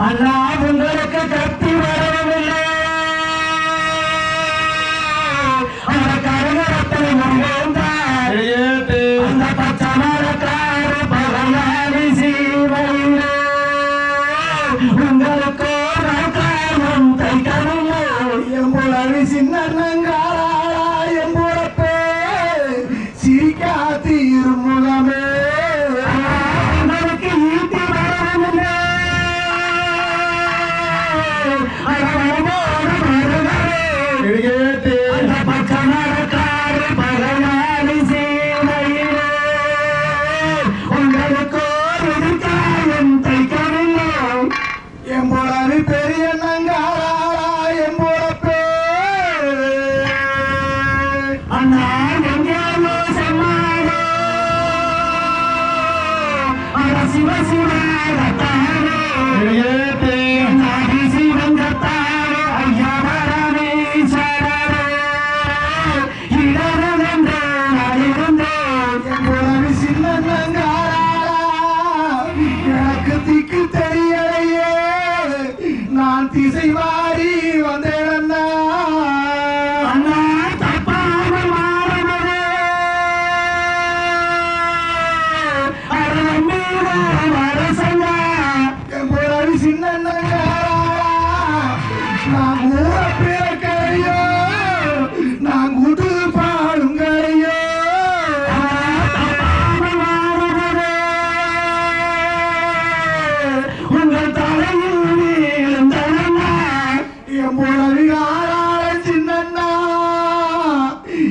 அண்ணா உங்களுக்கு கத்தி வரவில்லை Lord. சாந்தி செய்வார்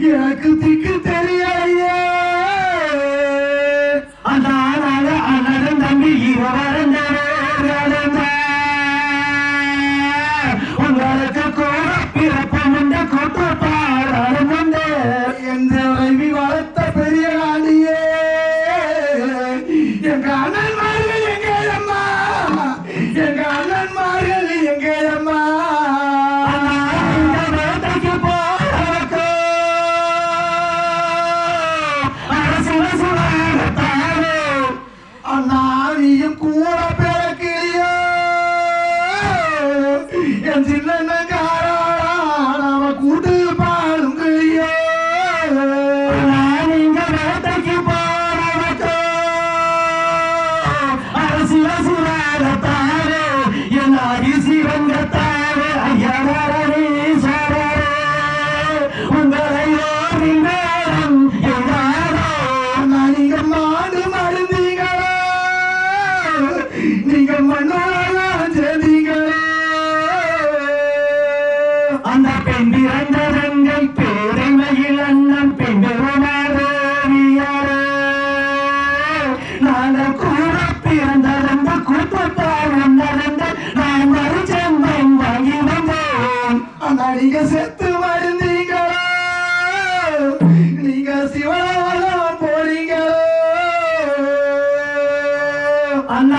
எனக்கு திக்கு தெரியலையே அந்த ஆனால அண்ணன் தம்பி இவரந்த உங்களுக்கு கூட பிறப்பம் வந்த கொட்டு பாடம் வந்த. வளர்த்த பெரிய ஆளியே. எங்க அண்ணன் Let's மாடு மருந்தீங்களா நீங்க மண்ணோட செதீங்களா அந்த பெண் இறந்ததங்கள் பேரமையில் அண்ணன் பெண்ணுமாரியார நாங்க கூட பிறந்ததந்த கூட்டத்தால் வந்ததந்த நான் மறு செம்பம் வாங்கி வந்தோம். அந்த நீங்க செத்து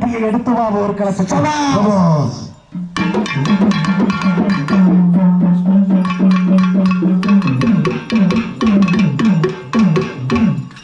கத்தியை எடுத்து வா ஒரு கலசம்